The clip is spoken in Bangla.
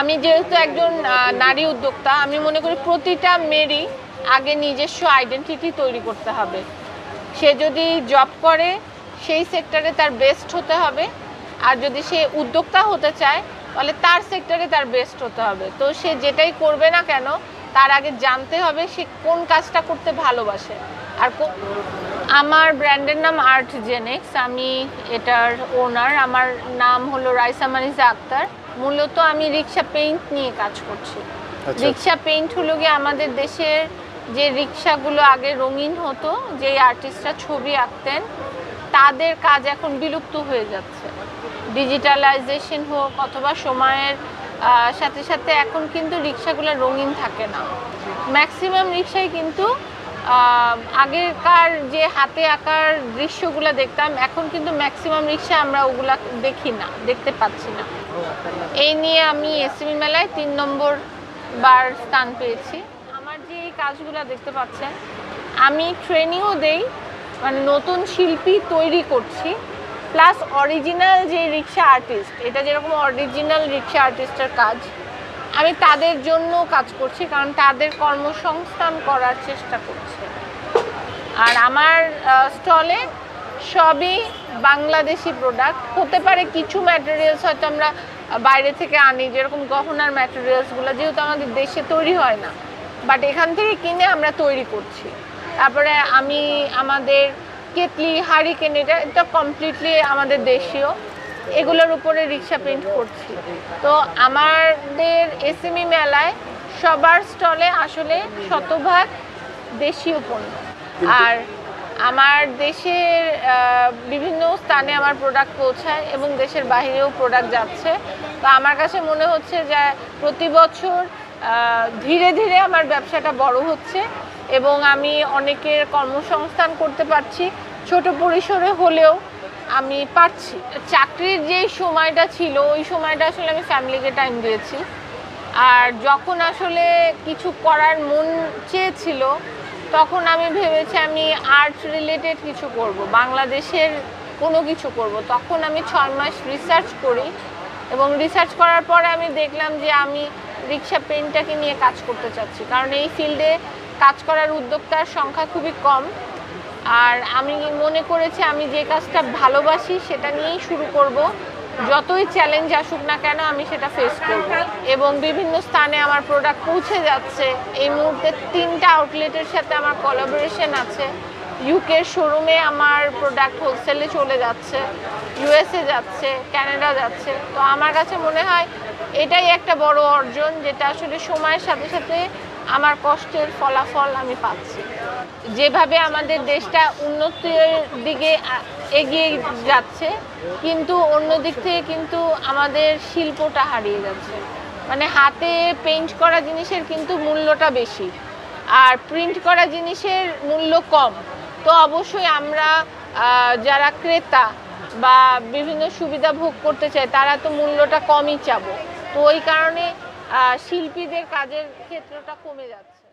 আমি যেহেতু একজন নারী উদ্যোক্তা, আমি মনে করি প্রতিটা মেয়েরই আগে নিজস্ব আইডেন্টিটি তৈরি করতে হবে। সে যদি জব করে, সেই সেক্টরে তার বেস্ট হতে হবে। আর যদি সে উদ্যোক্তা হতে চায়, তাহলে তার সেক্টরে তার বেস্ট হতে হবে। তো সে যেটাই করবে না কেন তার আগে জানতে হবে সে কোন কাজটা করতে ভালোবাসে। আর আমার ব্র্যান্ডের নাম আর্ট জেনেক্স আমি এটার ওনার। আমার নাম হলো রাইসা মানিজা আক্তার। মূলত আমি রিক্সা পেইন্ট নিয়ে কাজ করছি। আচ্ছা। রিক্সা পেইন্ট হলো গিয়ে আমাদের দেশের যে রিক্সাগুলো আগে রঙিন হতো যেই আর্টিস্টরা ছবি আঁকতেন তাদের কাজ এখন বিলুপ্ত হয়ে যাচ্ছে। ডিজিটালাইজেশন হোক অথবা সময়ের সাথে সাথে এখন কিন্তু রিক্সাগুলো রঙিন থাকে না। ম্যাক্সিমাম রিক্সাই কিন্তু আগেকার যে হাতে আঁকার দৃশ্যগুলো দেখতাম, এখন কিন্তু ম্যাক্সিমাম রিক্সা আমরা ওগুলা দেখি না, দেখতে পাচ্ছি না। এই নিয়ে আমি এসএমই মেলায় তিন নম্বর বার স্থান পেয়েছি। আমার যে এই কাজগুলো দেখতে পাচ্ছেন, আমি ট্রেনিংও দেই মানে নতুন শিল্পী তৈরি করছি। প্লাস অরিজিনাল যে রিক্সা আর্টিস্ট এটা যেরকম অরিজিনাল রিক্সা আর্টিস্টের কাজ, আমি তাদের জন্য কাজ করছি, কারণ তাদের কর্মসংস্থান করার চেষ্টা করছি। আর আমার স্টলে সবই বাংলাদেশি প্রোডাক্ট হতে পারে কিছু ম্যাটেরিয়ালস হয়তো আমরা বাইরে থেকে আনি, যেরকম গহনার ম্যাটেরিয়ালসগুলো যেহেতু আমাদের দেশে তৈরি হয় না। বাট এখান থেকে কিনে আমরা তৈরি করছি। তারপরে আমি আমাদের কেতলি হারিকেন এটা এটা কমপ্লিটলি আমাদের দেশীয়। এগুলোর উপরে রিক্সা পেন্ট করছি। তো আমাদের এসএমই মেলায় সবার স্টলে আসলে শতভাগ দেশীয় পণ্য। আর আমার দেশের বিভিন্ন স্থানে আমার প্রোডাক্ট পৌঁছায় এবং দেশের বাইরেও প্রোডাক্ট যাচ্ছে। তো আমার কাছে মনে হচ্ছে যে প্রতি বছর ধীরে ধীরে আমার ব্যবসাটা বড় হচ্ছে। এবং আমি অনেকের কর্মসংস্থান করতে পারছি, ছোট পরিসরে হলেও আমি পারছি। চাকরির যে সময়টা ছিল, ওই সময়টা আসলে আমি ফ্যামিলিকে টাইম দিয়েছি। আর যখন আসলে কিছু করার মন চেয়েছিল, তখন আমি ভেবেছি আমি আর্ট রিলেটেড কিছু করব, বাংলাদেশের কোনো কিছু করব। তখন আমি ছয় মাস রিসার্চ করি এবং রিসার্চ করার পরে আমি দেখলাম যে আমি রিক্সা পেনটাকে নিয়ে কাজ করতে চাচ্ছি। কারণ এই ফিল্ডে কাজ করার উদ্যোক্তার সংখ্যা খুবই কম। আর আমি মনে করেছি আমি যে কাজটা ভালোবাসি সেটা নিয়েই শুরু করব। যতই চ্যালেঞ্জ আসুক না কেন আমি সেটা ফেস করব। এবং বিভিন্ন স্থানে আমার প্রোডাক্ট পৌঁছে যাচ্ছে। এই মুহূর্তে তিনটা আউটলেটের সাথে আমার কোলাবোরেশন আছে। ইউকের শোরুমে আমার প্রোডাক্ট হোলসেলে চলে যাচ্ছে ইউএসএ যাচ্ছে ক্যানাডা যাচ্ছে। তো আমার কাছে মনে হয় এটাই একটা বড় অর্জন যেটা আসলে সময়ের সাথে সাথে আমার কষ্টের ফলাফল আমি পাচ্ছি। যেভাবে আমাদের দেশটা উন্নতির দিকে এগিয়ে যাচ্ছে, কিন্তু অন্য দিক থেকে কিন্তু আমাদের শিল্পটা হারিয়ে যাচ্ছে। মানে হাতে পেইন্ট করা জিনিসের কিন্তু মূল্যটা বেশি, আর প্রিন্ট করা জিনিসের মূল্য কম। তো অবশ্যই আমরা যারা ক্রেতা বা বিভিন্ন সুবিধা ভোগ করতে চাই, তারা তো মূল্যটা কমই চাবো। তো ওই কারণে শিল্পীদের কাজের ক্ষেত্রটা কমে যাচ্ছে।